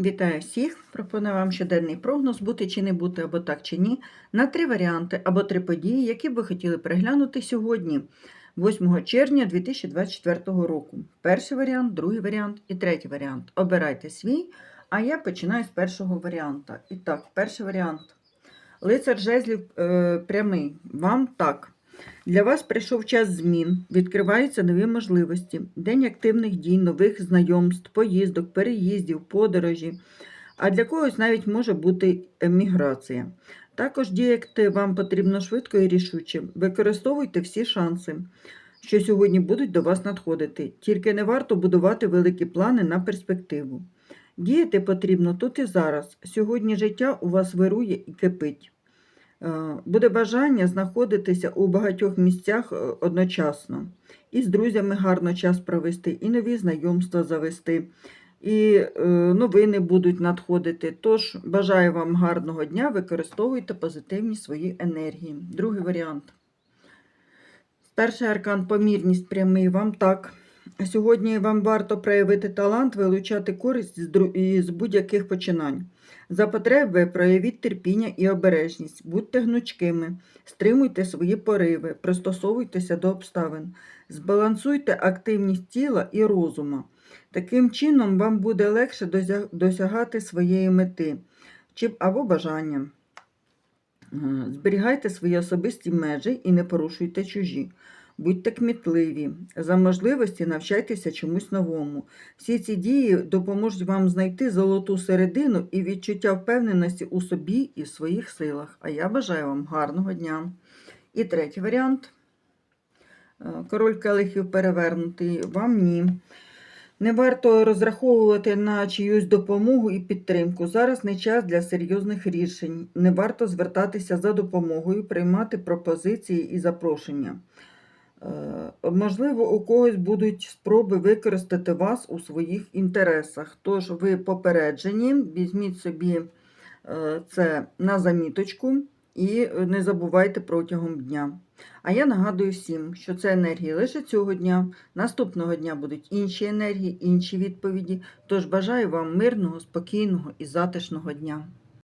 Вітаю всіх! Пропоную вам щоденний прогноз бути чи не бути, або так чи ні, на три варіанти або три події, які б ви хотіли переглянути сьогодні, 8 червня 2024 року. Перший варіант, другий варіант і третій варіант. Обирайте свій, а я починаю з першого варіанта. І так, перший варіант. Лицар жезлів е, прямий. Вам так. Для вас прийшов час змін, відкриваються нові можливості, день активних дій, нових знайомств, поїздок, переїздів, подорожі. А для когось навіть може бути еміграція. Також діяти вам потрібно швидко і рішуче. Використовуйте всі шанси, що сьогодні будуть до вас надходити. Тільки не варто будувати великі плани на перспективу. Діяти потрібно тут і зараз. Сьогодні життя у вас вирує і кипить. Е, Буде бажання знаходитися у багатьох місцях е, одночасно. І з друзями гарно час провести, і нові знайомства завести, і е, новини будуть надходити. Тож бажаю вам гарного дня, використовуйте позитивні свої енергії. Другий варіант. Перший аркан помірність прямий. Вам так. Сьогодні вам варто проявити талант, вилучати користь з будь-яких починань. За потреби проявіть терпіння і обережність, будьте гнучкими, стримуйте свої пориви, пристосовуйтеся до обставин, збалансуйте активність тіла і розума. Таким чином вам буде легше досягати своєї мети чи або бажання. Е, Зберігайте свої особисті межі і не порушуйте чужі. Будьте кмітливі, за можливості навчайтеся чомусь новому. Всі ці дії допоможуть вам знайти золоту середину і відчуття впевненості у собі і в своїх силах. А я бажаю вам гарного дня. І третій варіант. Е, Король келихів перевернутий. Вам ні. Не варто розраховувати на чиюсь допомогу і підтримку. Зараз не час для серйозних рішень. Не варто звертатися за допомогою, приймати пропозиції і запрошення. Можливо, у когось будуть спроби використати вас у своїх інтересах. Тож ви попереджені, візьміть собі е, це на заміточку і не забувайте протягом дня. А я нагадую всім, що це енергії лише цього дня. Наступного дня будуть інші енергії, інші відповіді. Тож бажаю вам мирного, спокійного і затишного дня.